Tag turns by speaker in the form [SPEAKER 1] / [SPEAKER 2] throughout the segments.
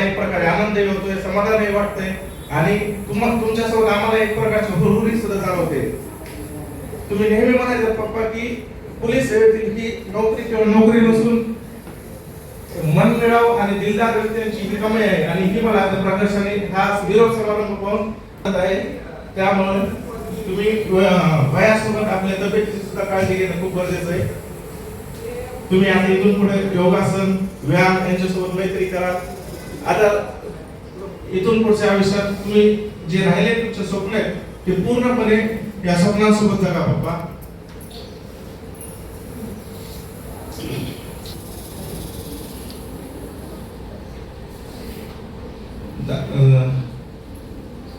[SPEAKER 1] आम्हाला एक प्रकारे आनंदही होतोय समाधानही वाटतंय आणि तुम्हाला तुमच्यासोबत आम्हाला एक प्रकारची हुरहुरी सुद्धा जाणवते. तुम्ही नेहमी म्हणायचं पप्पा की पोलीस सेवेतील ही नोकरी किंवा नोकरी नसून मन मिळाव आणि दिलदार व्यक्तींची ही कमाई आहे आणि ही मला आता प्रदर्शनी हा विरोध समारंभ पाहून आहे. त्यामुळे तुम्ही वयासोबत आपल्या तब्येतीची सुद्धा काळजी घेणं खूप गरजेचं आहे. तुम्ही आता इथून पुढे योगासन व्यायाम यांच्यासोबत मैत्री करा. आता इथून पुढच्या आयुष्यात तुम्ही जे राहिले तुमचे स्वप्न आहेत ते पूर्णपणे या स्वप्नांसोबत जगा पप्पा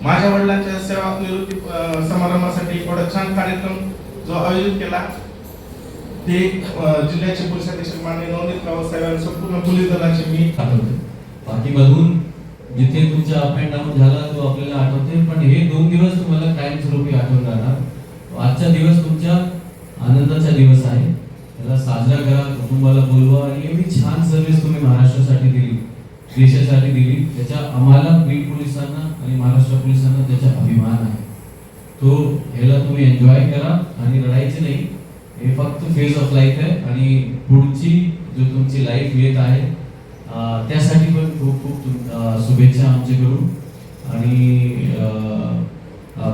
[SPEAKER 1] माझ्या वडिलांच्या सेवा निवृत्ती समारंभासाठी एवढा छान कार्यक्रम जो आयोजित केला ते जिल्ह्याचे पोलीस अधीक्षक माननीय नवनीत राव साहेब संपूर्ण पोलीस दलाचे मी.
[SPEAKER 2] आठवते पाठीमधून जिथे तुमचा अप अँड डाऊन झाला तो आपल्याला आठवते पण हे दोन दिवस तुम्हाला कायमस्वरूपी आठवून राहणार आजचा दिवस तुमच्या आनंदाचा दिवस आहे. त्याला साजरा करा कुटुंबाला बोलवा आणि एवढी छान सर्व्हिस तुम्ही महाराष्ट्रासाठी दिली देशासाठी दिली. त्याच्या आम्हाला बीड पोलिसांना आणि महाराष्ट्र पोलिसांना त्याचा अभिमान आहे. तो ह्याला तुम्ही एन्जॉय करा आणि रडायचे नाही. हे फक्त फेज ऑफ लाईफ आहे आणि पुढची जो तुमची लाईफ येत आहे त्यासाठी पण खूप खूप शुभेच्छा आमच्याकडून. आणि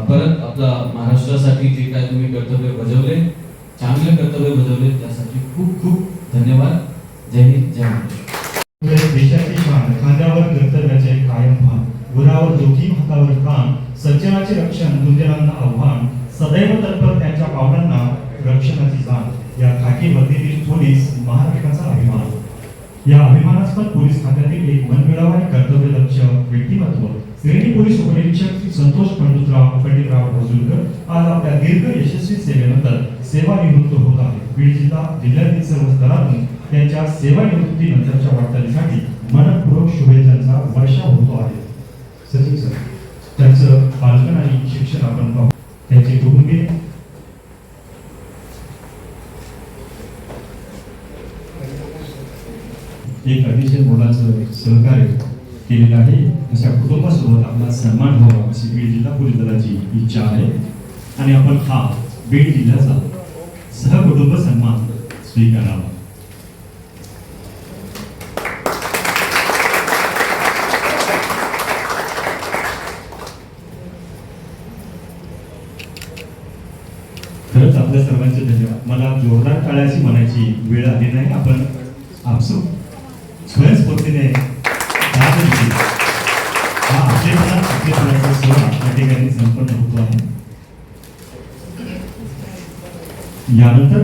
[SPEAKER 2] परत आपला महाराष्ट्रासाठी जे काय तुम्ही कर्तव्य बजावले चांगले कर्तव्य बजावले त्यासाठी खूप खूप धन्यवाद. जय हिंद जय महाराष्ट्र.
[SPEAKER 3] देशाची शान खांद्यावर कर्तव्याचे कायम भान गुरावर जोखीम हातावर काम सज्जनाचे रक्षण गुंजनांना आव्हान सदैव तत्पर त्यांच्या पावलांना रक्षणाची जाण. या खाकी वर्दीतील पोलीस या अभिमानास्पद पोलीस खात्यातील एक मनमिळाव आणि कर्तव्यदक्ष व्यक्तिमत्व श्रेणी पोलीस उपनिरीक्षक श्री संतोष पंडितराव पंडितराव भोजुलकर आज आपल्या दीर्घ यशस्वी सेवेनंतर सेवानिवृत्त होत आहे बीड जिल्हा जिल्ह्यातील सर्व स्तरातून त्यांच्या सेवानिवृत्तीनंतरच्या वाटचालीसाठी मनपूर्वक शुभेच्छांचा वर्षा होतो आहे. सचिन सर त्यांचं पालकन आणि शिक्षण आपण पाहू. त्यांचे कुटुंबीय एक अतिशय मोलाचं सहकार्य केलेलं आहे. अशा कुटुंबासोबत आपला सन्मान व्हावा अशी बीड जिल्हा पोलीस दलाची इच्छा आहे. आणि आपण हा बीड जिल्ह्याचा सहकुटुंब सन्मान स्वीकारावा. खरंच आपल्या सर्वांचे धन्यवाद. मला जोरदार टाळ्याची म्हणायची वेळ आली नाही. आपण आपसू स्वयंस्फूर्तीने साथ दिली. हा आपलेपणा आपलेपणाचा सोहळा या ठिकाणी संपन्न होतो आहे यानंतर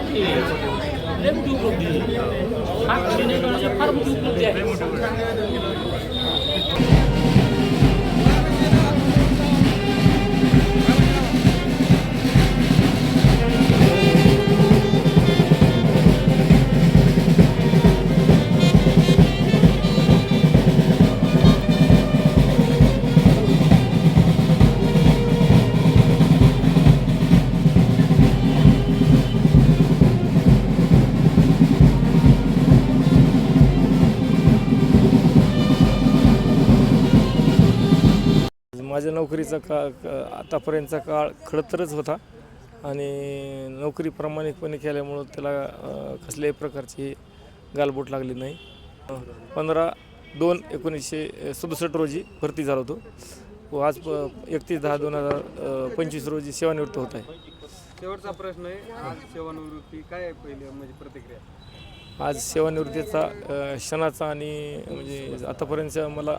[SPEAKER 4] लय मोठी उपलब्धी आहे. हा क्षणी म्हणजे फार मोठी उपलब्धी आहे
[SPEAKER 5] माझ्या नोकरीचा का आतापर्यंतचा काळ खडतरच होता. आणि नोकरी प्रामाणिकपणे केल्यामुळं त्याला कसल्याही प्रकारची गालबोट लागली नाही. पंधरा दोन एकोणीसशे सदुसष्ट रोजी भरती झालो होतो. व आज एकतीस दहा दोन हजार पंचवीस रोजी सेवानिवृत्त होत आहे.
[SPEAKER 6] शेवटचा प्रश्न आहे आज सेवानिवृत्ती काय आहे पहिली म्हणजे प्रतिक्रिया?
[SPEAKER 5] आज सेवानिवृत्तीचा क्षणाचा आणि म्हणजे आतापर्यंतच्या मला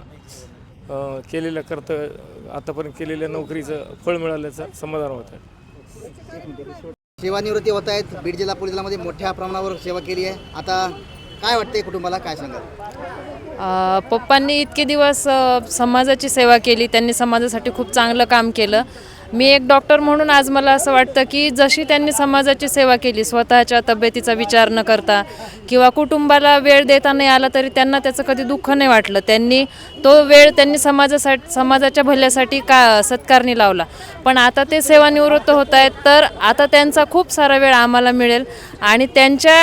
[SPEAKER 5] अ, केलेल्या कर्तव्य आतापर्यंत केलेल्या नोकरीचं फळ मिळाल्याचं समाधान होत आहे.
[SPEAKER 7] सेवानिवृत्ती होत आहेत. बीड जिल्हा पोलीस दलामध्ये मोठ्या प्रमाणावर सेवा केली आहे. आता काय वाटते कुटुंबाला? काय सांगाल?
[SPEAKER 8] अ, पप्पांनी इतके दिवस समाजाची सेवा केली. त्यांनी समाजासाठी खूप चांगलं काम केलं. मी एक डॉक्टर म्हणून आज मला असं वाटतं की जशी त्यांनी समाजाची सेवा केली स्वतःच्या तब्येतीचा विचार न करता किंवा कुटुंबाला वेळ देता नाही आला तरी त्यांना त्याचं कधी दुःख नाही वाटलं. त्यांनी तो वेळ त्यांनी समाजासाठी समाजाच्या भल्यासाठी का सत्कारणी लावला. पण आता ते सेवानिवृत्त होत आहेत तर आता त्यांचा खूप सारा वेळ आम्हाला मिळेल. आणि त्यांच्या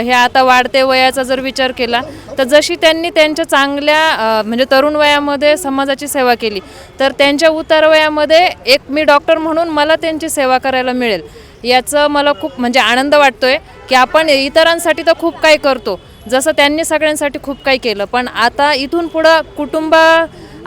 [SPEAKER 8] ह्या आता वाढते वयाचा जर विचार केला तर जशी त्यांनी त्यांच्या चांगल्या म्हणजे तरुण वयामध्ये समाजाची सेवा केली तर त्यांच्या उतार वयामध्ये एक मी डॉक्टर म्हणून मला त्यांची सेवा करायला मिळेल. याचं मला खूप म्हणजे आनंद वाटतोय की आपण इतरांसाठी तर खूप काही करतो जसं त्यांनी सगळ्यांसाठी खूप काही केलं पण आता इथून पुढं कुटुंबा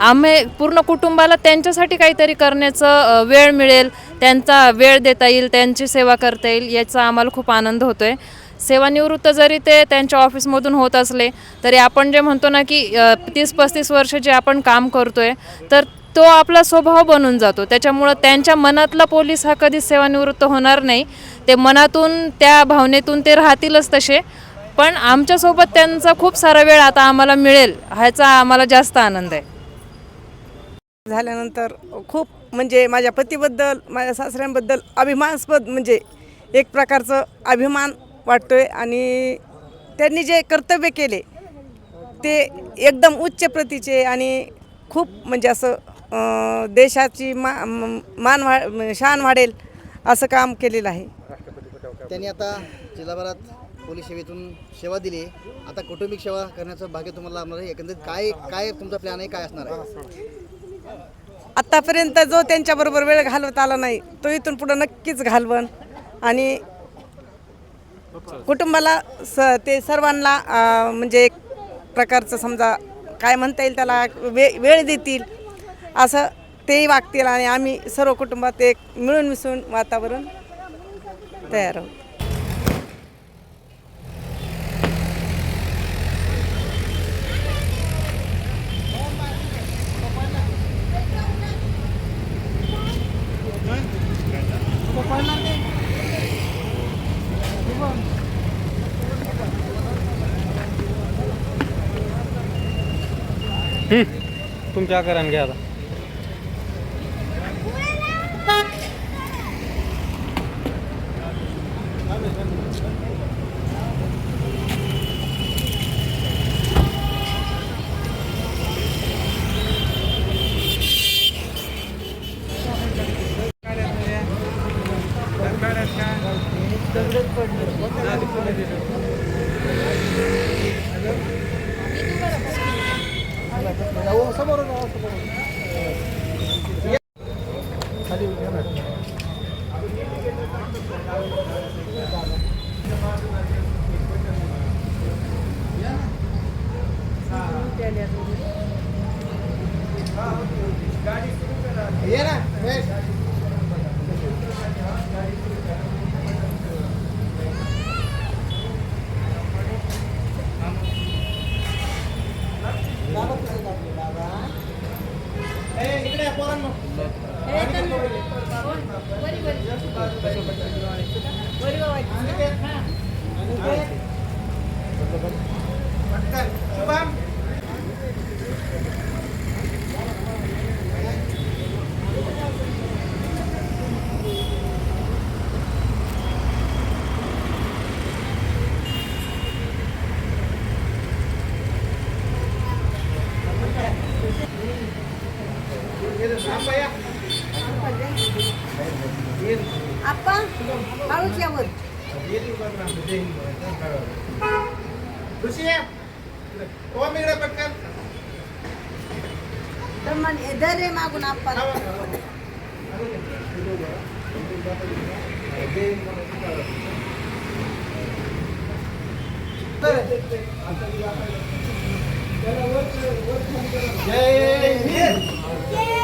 [SPEAKER 8] आम्ही पूर्ण कुटुंबाला त्यांच्यासाठी काहीतरी करण्याचं वेळ मिळेल त्यांचा वेळ देता येईल त्यांची सेवा करता येईल याचा आम्हाला खूप आनंद होतो आहे सेवानिवृत्त जरी ते त्यांच्या ऑफिसमधून होत असले तरी आपण जे म्हणतो ना की तीस पस्तीस वर्ष जे आपण काम करतो आहे तर तो आपला स्वभाव बनून जातो. त्याच्यामुळं त्यांच्या मनातला पोलीस हा कधीच सेवानिवृत्त होणार नाही. ते मनातून त्या भावनेतून ते राहतीलच तसे. पण आमच्यासोबत त्यांचा खूप सारा वेळ आता आम्हाला मिळेल ह्याचा आम्हाला जास्त आनंद आहे.
[SPEAKER 9] झाल्यानंतर खूप म्हणजे माझ्या पतीबद्दल माझ्या सासऱ्यांबद्दल अभिमानास्पद म्हणजे एक प्रकारचं अभिमान वाटतोय आणि त्यांनी जे कर्तव्य केले ते एकदम उच्च प्रतीचे आणि खूप म्हणजे असं अं, देशाची मा म- मान वा शान वाढेल असं काम केलेलं आहे.
[SPEAKER 7] त्यांनी आता जिल्हाभरात पोलीस सेवेतून सेवा दिली आहे. आता कौटुंबिक सेवा करण्याचं भाग्य तुम्हाला लाभणार आहे. एकंदरीत काय काय तुमचा प्लॅन आहे? काय असणार आहे?
[SPEAKER 9] आत्तापर्यंत जो त्यांच्याबरोबर वेळ घालवत आला नाही तो इथून पुढं नक्कीच घालवण आणि कुटुंबाला स ते सर्वांना म्हणजे एक प्रकारचं समजा काय म्हणता येईल त्याला वे वेळ देतील असं तेही वागतील आणि आम्ही सर्व कुटुंबात एक मिळून मिसळून वातावरण तयार आहोत.
[SPEAKER 6] तुमच्या आकाराने घ्या आता
[SPEAKER 9] समोर समोर apa
[SPEAKER 1] ya? Apa deh? Siapa? Bersiap. Oh,
[SPEAKER 9] mira dapatkan. Teman, dari magun apa?
[SPEAKER 1] Jai Hind!